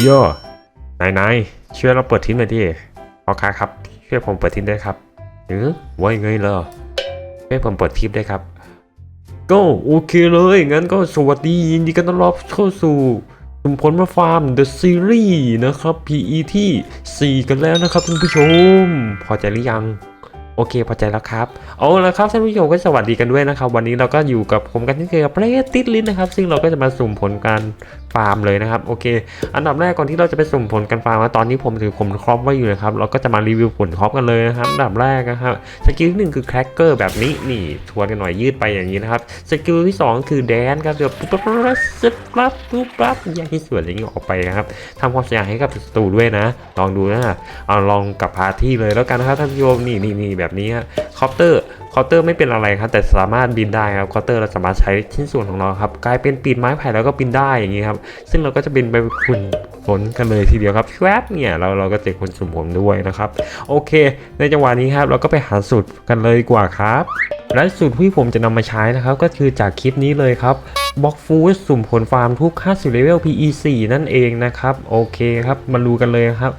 โย่นายนายช่วยเราเปิดทิ้งหน่อยดิพ่อค้าครับ ช่วยผมเปิดทิ้งได้ครับหรือว่ายังไงเหรอช่วยผมเปิดทิปได้ครับ ก็โอเคเลย งั้นก็สวัสดียินดีกันต้อนรับเข้าสู่สุ่มผลมาฟาร์ม The Series นะครับ PE ที่ 4 กันแล้วนะครับท่านผู้ชม พอใจหรือยัง โอเคพอใจแล้วครับเอาละครับท่านผู้ชมก็สวัสดีกันด้วยนะครับ วันนี้เราก็อยู่กับผมกันที่เคยกับเพลติดลินนะครับ ซึ่งเราก็จะมาสุ่มผลการฟาร์มเลยนะครับโอเค อันดับแรกก่อนที่เราจะไปสุ่มผลการฟาร์มนตอนนี้ผมถือผมครอปไว้อยู่นะครับเราก็จะมารีวิวผลครอปกันเลยนะครับอันดับแรกนะครับสกิลที่หนึ่งคือแครกเกอร์แบบนี้นี่ทวนกันหน่อยยืดไปอย่างนี้นะครับสกิลที่สองคือแดนครับเดี๋ยวปุ๊บปั๊บปั๊บปั๊บปั๊บปุ๊บปั๊บแยกที่ส่วนอย่างนี้ออกไปนะครับทำความเสียหายให้กับศัตรูด้วยนะ ลองดูนะเอาลองกับพาที่เลยแล้วกันนะครับท่านผู้ชมนี่นี่นี่แบบนี้ฮะคอปเตอร์คอปเตอร์ไม่เป็นอะไรครับ แต่สามารถบินได้ครับคอปเตอร์เราสามารถใช้ชิ้นส่วนของเราครับกลายเป็นปีนไม้ไผ่แล้วก็บินได้อย่างนี้ครับ ซึ่งเราก็จะบินไปขุนผลกันเลยทีเดียวครับแวบเนี่ยเราเราก็เจอคนสุ่มผลด้วยนะครับ โอเค ในจังหวะนี้ครับเราก็ไปหาสูตรกันเลยดีกว่าครับและสูตรที่ผมจะนำมาใช้นะครับ ก็คือจากคลิปนี้เลยครับบล็อกฟูดสุ่มผลฟาร์มทุก 50เลเวล PE 4 นั่นเองนะครับ โอเคครับ มาดูกันเลยครับ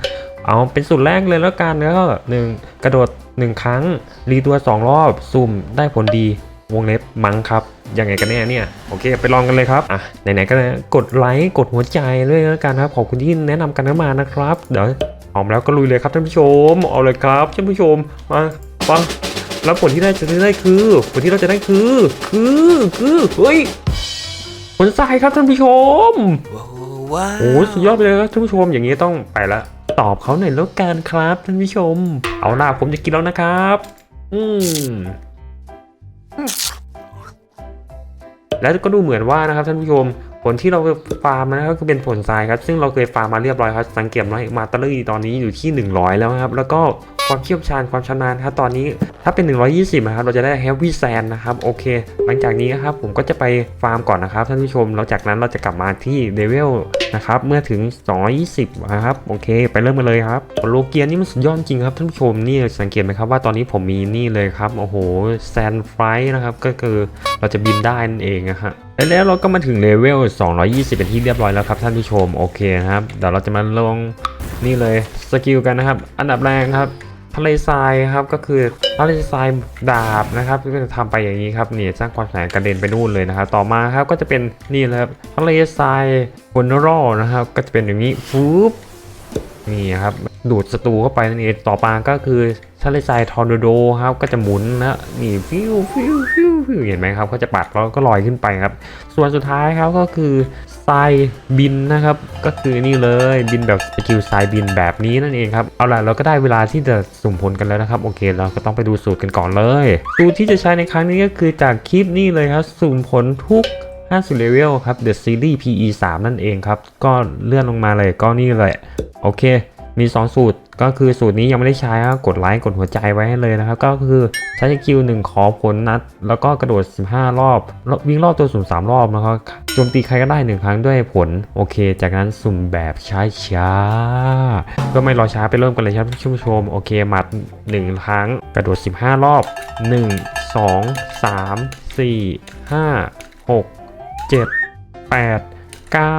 เอาเป็นสูตรแรกเลยแล้วกันแล้วก็หนึ่งกระโดด 1 ครั้ง รีตัว 2 รอบสุ่มได้ผลดีวงเล็บมั้งครับ ยังไงกันแน่เนี่ย โอเค ไปลองกันเลยครับ อะ ไหนๆก็นะกดไลค์ กดหัวใจเลยแล้วกันครับ ขอบคุณที่แนะนำกันเข้ามานะครับ เดี๋ยวพร้อมแล้วก็ลุยเลยครับท่านผู้ชม เอาเลยครับท่านผู้ชม มาฟังแล้วผลที่ได้จะได้คือ ผลที่เราจะได้คือ คือ คือ เฮ้ย ผลทรายครับท่านผู้ชม ว้าวโอ้สุดยอดไปเลยครับท่านผู้ชม อย่างนี้ต้องไปละ ตอบเขาหน่อยแล้วกันครับท่านผู้ชม เอาล่ะผมจะกินแล้วนะครับ อืมแล้วก็ดูเหมือนว่านะครับท่านผู้ชมผลที่เราฟาร์มนะครับคือเป็นผลทรายครับ ซึ่งเราเคยฟาร์มมาเรียบร้อยครับสังเกตไว้มาตาลีตอนนี้อยู่ที่ 100 แล้วครับ แล้วก็ ความเชี่ยวชาญความชำนาญครับตอนนี้ถ้าเป็น 120นะครับเราจะได้ Heavy Sand นะครับโอเค หลังจากนี้นะครับผมก็จะไปฟาร์มก่อนนะครับท่านผู้ชมแล้วจากนั้นเราจะกลับมาที่เลเวลนะครับเมื่อถึง 220นะครับโอเค ไปเริ่มกันเลยครับโลเกียนี่มันสุดยอดจริงครับท่านผู้ชมนี่สังเกตไหมครับว่าตอนนี้ผมมีนี่เลยครับโอ้โหแซนไฟนะครับก็คือเราจะบินได้นั่นเองนะฮะและแล้วเราก็มาถึงเลเวล 220 เป็นที่เรียบร้อยแล้วครับท่านผู้ชมโอเคนะครับเดี๋ยวเราจะมาลงนี่เลยสกิลกันนะครับ อันดับแรกครับ ทะเลทรายครับก็คือทะเลทรายดาบนะครับก็จะทำไปอย่างนี้ครับนี่สร้างความแสงกระเด็นไปนู่นเลยนะครับต่อมาครับก็จะเป็นนี่เลยครับทะเลทรายบนรอนะครับ ก็จะเป็นอย่างนี้ฟูบนี่ครับดูดศัตรูเข้าไปนั่นเองต่อมาก็คือทะเลทรายทอร์นาโดครับก็จะหมุนนะนี่ฟิวฟิวฟิวฟิวเห็นไหมครับก็จะปัดแล้วก็ลอยขึ้นไปครับ ส่วนสุดท้ายครับก็คือ ทรายบินนะครับ ก็คือนี่เลยบินแบบสกิลทรายบินแบบนี้นั่นเองครับ เอาล่ะเราก็ได้เวลาที่จะสุ่มผลกันแล้วนะครับ โอเค เราก็ต้องไปดูสูตรกันก่อนเลย สูตรที่จะใช้ในครั้งนี้ก็คือจากคลิปนี้เลยครับ สุ่มผลทุก50เลเวลครับ The Series PE 3 นั่นเองครับ ก็เลื่อนลงมาเลยก็นี่เลย โอเค มี 2 สูตร ก็คือสูตรนี้ยังไม่ได้ใช้ครับกดไลค์กดหัวใจไว้ให้เลยนะครับ ก็คือใช้สกิลหนึ่งขอผลนัด แล้วก็กระโดด 15 รอบ วิ่งรอบตัวสุ่ม3รอบนะครับโจมตีใครก็ได้1ครั้งด้วยผล โอเค จากนั้นสุ่มแบบช้าช้าๆก็ไม่รอช้าไปเริ่มกันเลยครับท่านผู้ชม โอเคหมัด 1 ครั้ง กระโดด 15 รอบ 1 2 3 4 5 6เจ็ดแปดเก้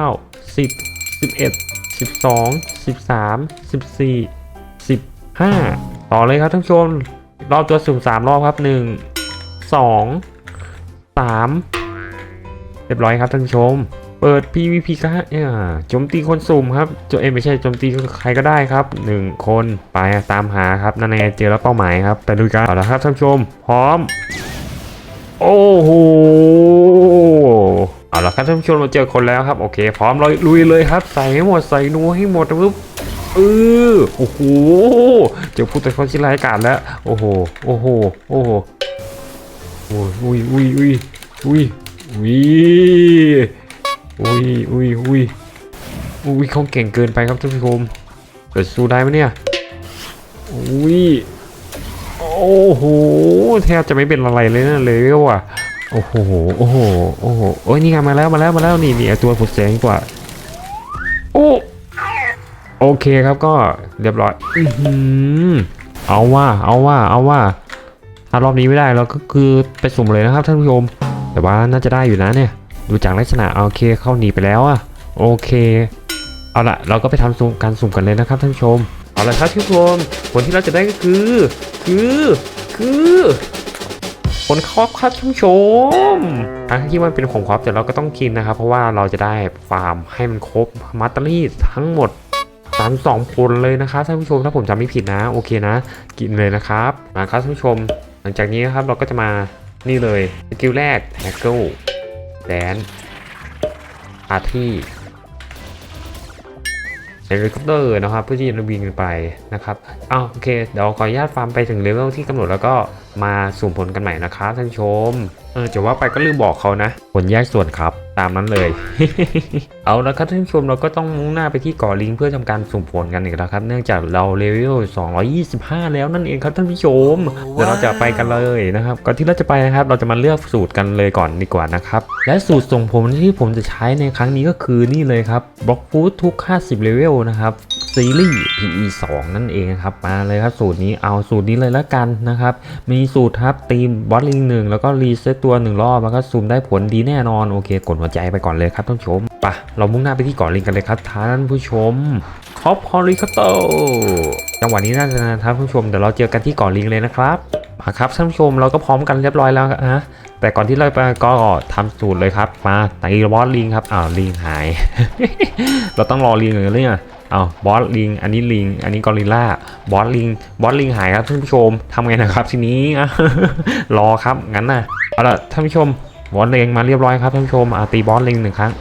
าสิบสิบเอ็ดสิบสองสิบสามสิบสี่สิบห้าต่อเลยครับท่านผู้ชม รอบตัวสุ่มสามรอบครับหนึ่งสองสามเรียบร้อยครับท่านผู้ชม เปิด PVP ครับเนี่ยโจมตีคนสุ่มครับโจเอไม่ใช่โจมตีใครก็ได้ครับหนึ่งคนไปตามหาครับนั่นเองเจอแล้วเป้าหมายครับไปดูกันเอาละครับท่านผู้ชม พร้อม โอ้โหเอาละครับท่านผู้ชมเราเจอคนแล้วครับโอเค พร้อมเราลุยเลยครับ ใส่ให้หมดใส่นัวให้หมดปุ๊บ เออโอ้โหเจอผู้ตัดคนที่ร้ายกาจแล้ว โอ้โห โอ้โห โอ้โหโอุ้ยอุ้ยอุ้ยอุ้ยอุ้ยอุ้ยอุ้ยอุ้ยอุ้ยเขาเก่งเกินไปครับท่านผู้ชมเกิดสู้ได้ไหมเนี่ยอุ้ยโอ้โหแทบจะไม่เป็นอะไรเลยนะเลยว่ะโอ้โหโอ้โหโอ้โหโอ้ยนี่ไงมาแล้วมาแล้วมาแล้วนี่นี่ตัวผุดแสงกว่า โอ้ โอเคครับก็เรียบร้อยอืเอาว่าเอาว่าเอาว่าถ้ารอบนี้ไม่ได้เราก็คือไปสุ่มเลยนะครับท่านผู้ชม แต่ว่าน่าจะได้อยู่นะเนี่ย ดูจากลักษณะโอเคเข้าหนีไปแล้วอะโอเค เอาละเราก็ไปทำสุ่มการสุ่มกันเลยนะครับท่านผู้ชม เอาละครับท่านผู้ชมผลที่เราจะได้ก็คือ คือคือผลครอบครับท่านผู้ชมทั้งที่มันเป็นของครอบแต่เราก็ต้องกินนะครับ เพราะว่าเราจะได้ฟาร์มให้มันครบมัตเตอรี่ทั้งหมด สามสองผลเลยนะครับท่านผู้ชมถ้าผมจำไม่ผิดนะโอเคนะ กินเลยนะครับมาครับท่านผู้ชม หลังจากนี้นะครับเราก็จะมานี่เลยสกิลแรกแท็กเกิลแดนอาร์ที่เฮลิคอปเตอร์นะครับเพื่อที่จะบินไปนะครับอ้าวโอเคเดี๋ยวขออนุญาตฟาร์มไปถึงเลเวลที่กำหนดแล้วก็มาสุ่มผลกันใหม่นะครับท่านผู้ชมเออจะว่าไปก็ลืมบอกเขานะ ผลแยกส่วนครับามนั้นเลย เอาละครับท่านผู้ชมเราก็ต้องมุ่งหน้าไปที่เกาะลิงเพื่อทำการสุ่มผลกันอีกแล้วครับ เนื่องจากเราเลเวล 225 แล้วนั่นเองครับท่านผู้ชมเดี๋ยวเราจะไปกันเลยนะครับก่อนที่เราจะไปนะครับ เราจะมาเลือกสูตรกันเลยก่อนดีกว่านะครับและสูตรส่งผมที่ผมจะใช้ในครั้งนี้ก็คือนี่เลยครับบล็อกฟูดทุก 50 เลเวลนะครับซีรีส์ PE 2นั่นเองครับมาเลยครับสูตรนี้เอาสูตรนี้เลยละกันนะครับ มีสูตรครับทีมบอสลิงหนึ่งแล้วก็รีเซ็ตตัวหนึ่งรอบ แล้วก็ซูมได้ผลดีแน่นอน โอเค กดหัวใจไปก่อนเลยครับท่านผู้ชมปะเรามุ่งหน้าไปที่เกาะลิงกันเลยครับท่านผู้ชมคอปฮอริคาโตจังหวะนี้น่าจะนะท่านผู้ชมเดี๋ยวเราเจอกันที่เกาะลิงเลยนะครับมาครับท่านผู้ชมเราก็พร้อมกันเรียบร้อยแล้วนะแต่ก่อนที่เราไปก็ทำสูตรเลยครับ มาตีบอสลิงครับอ้าวลิงหาย เราต้องรอลิงเลยเนี่ยเอาบอสลิง อันนี้ลิง อันนี้กอริลล่าบอสลิง บอสลิงหายครับท่านผู้ชมทำไงนะครับทีนี้ รอครับ งั้นนะเอาละท่านผู้ชม บอสลิงมาเรียบร้อยครับท่านผู้ชมอาตีบอสลิงหนึ่งครั้ง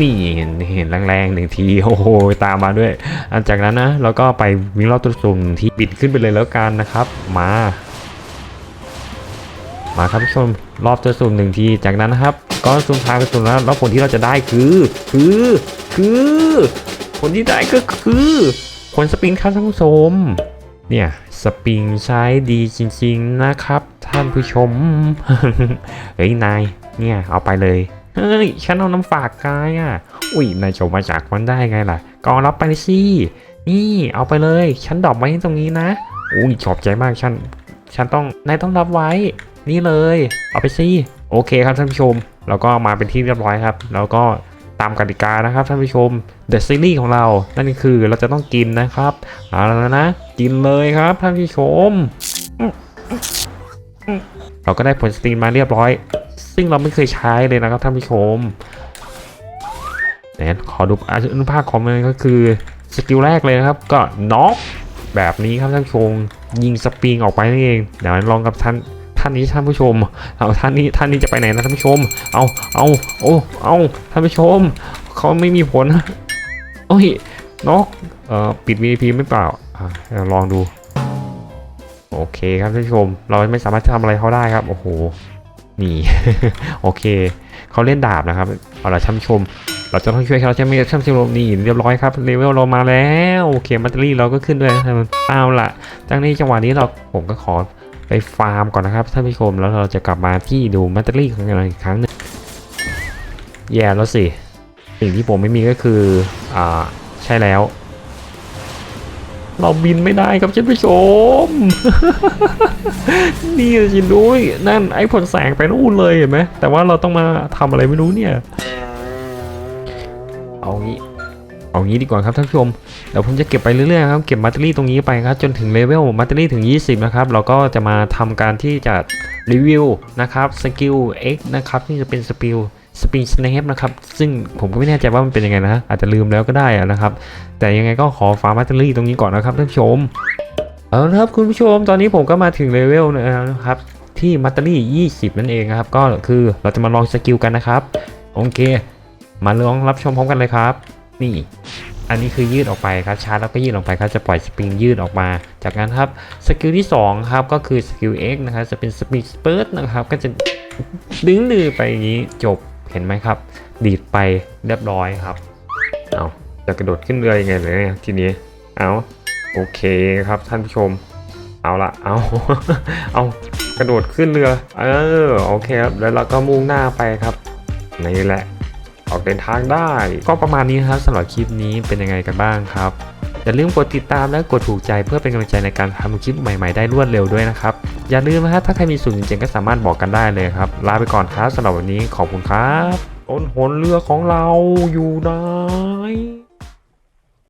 นี่เห็นเห็นแรงๆหนึ่งทีโอ้โหตามมาด้วยอันจากนั้นนะเราก็ไปวิ่งรอบตัวสุ่มที่บิดขึ้นไปเลยแล้วกันนะครับ มา มาครับท่านผู้ชมรอบตัวสุ่มหนึ่งทีจากนั้นนะครับก็สุ่มทางไปสุ่มแล้วแล้วผลที่เราจะได้คือ คือคือผลที่ได้ก็คือผลสปริงครับท่านผู้ชมเนี่ยสปริงใช้ดีจริง ๆนะครับ ท่านผู้ชม เฮ้ยนาย เนี่ยเอาไปเลยเฮ้ยฉันเอาน้ำฝากกายอะ อุ้ยนายจบมาจากมันได้ไงล่ะ ก็เอารับไปสิ นี่เอาไปเลย ฉันดอปไว้ตรงนี้นะ อุ้ยชอบใจมากฉัน ฉันต้อง นายต้องรับไว้ นี่เลย เอาไปสิ โอเคครับท่านผู้ชมเราก็มาเป็นที่เรียบร้อยครับ แล้วก็ตามกติกานะครับท่านผู้ชม The Series ของเรา นั่นคือเราจะต้องกินนะครับเอาแล้วนะ กินเลยครับท่านผู้ชม เราก็ได้ผลสตรีมมาเรียบร้อย ซึ่งเราไม่เคยใช้เลยนะครับท่านผู้ชมเนี่ยขอดูอนุภาคของมันก็คือสกิลแรกเลยนะครับ ก็น็อกแบบนี้ครับท่านผู้ชมยิงสปริงออกไปนั่นเองเดี๋ยวลองกับท่านท่านนี้ท่านผู้ชม เอาท่านนี้ท่านนี้จะไปไหนนะท่านผู้ชม เอาเอาโอ้เอาท่านผู้ชมเขาไม่มีผลโอ้ยนกเอ่อปิด VIP ไม่เปล่าอะเดี๋ยวลองดู โอเคครับท่านผู้ชม เราไม่สามารถทำอะไรเขาได้ครับ โอ้โห นี่ โอเค เขาเล่นดาบนะครับ เอาละท่านผู้ชม เราจะต้องช่วยเขาใช่ไหมท่านผู้ชมนี่เรียบร้อยครับเลเวลเรามาแล้ว โอเคมัตเตอรี่เราก็ขึ้นด้วยนะครับเอาละจากนี้จังหวะนี้เราผมก็ขอไปฟาร์มก่อนนะครับท่านผู้ชมแล้วเราจะกลับมาที่ดูมัตเตอรี่ของเราอีกครั้งหนึงแย่แล้วสิ สิ่งที่ผมไม่มีก็คือ อ่า ใช่แล้ว เราบินไม่ได้ครับท่านผู้ชม นี่จริงด้วยนั่นไอ้ผลแสงไปนู่นเลยเห็นไหมแต่ว่าเราต้องมาทำอะไรไม่รู้เนี่ย เอางี้ เอางี้ดีกว่าครับท่านผู้ชมเดี๋ยวผมจะเก็บไปเรื่อยๆครับเก็บมัตเตอรี่ตรงนี้ไปครับจนถึงเลเวลมัตเตอรี่ถึง 20 นะครับ เราก็จะมาทำการที่จะรีวิวนะครับสกิล X นะครับที่จะเป็นสกิล สปริงสเนปนะครับซึ่งผมก็ไม่แน่ใจว่ามันเป็นยังไงนะอาจจะลืมแล้วก็ได้นะครับ แต่ยังไงก็ขอฟาร์มมัตเตอรี่ตรงนี้ก่อนนะครับท่านผู้ชมเอาละครับคุณผู้ชมตอนนี้ผมก็มาถึงเลเวลนะครับที่มัตเตอรี่ 20 นั่นเองนะครับ ก็คือเราจะมาลองสกิลกันนะครับโอเค มาลองรับชมพร้อมกันเลยครับ นี่ อันนี้คือยืดออกไปครับชาร์จแล้วก็ยืดออกไปครับจะปล่อยสปริงยืดออกมา จากนั้นครับสกิลที่2ครับก็คือสกิล X นะครับจะเป็นสปริงสเปิร์ตนะครับก็จะดึงดือไปอย่างนี้จบ เห็นไหมครับ ดีดไปเรียบร้อยครับ เอาจะกระโดดขึ้นเรือยังไงเลยเนี่ยทีนี้ เอาโอเคครับท่านผู้ชม เอาละเอา เอากระโดดขึ้นเรือ เออโอเคครับแล้วเราก็มุ่งหน้าไปครับนี่แหละออกเดินทางได้ ก็ประมาณนี้ครับสำหรับคลิปนี้เป็นยังไงกันบ้างครับ อย่าลืมกดติดตามและกดถูกใจเพื่อเป็นกำลังใจในการทำคลิปใหม่ๆได้รวดเร็วด้วยนะครับ อย่าลืมนะฮะถ้าใครมีสูตรจริงๆก็สามารถบอกกันได้เลยครับ ลาไปก่อนครับสำหรับวันนี้ขอบคุณครับต้นหนเรือของเราอยู่ไหน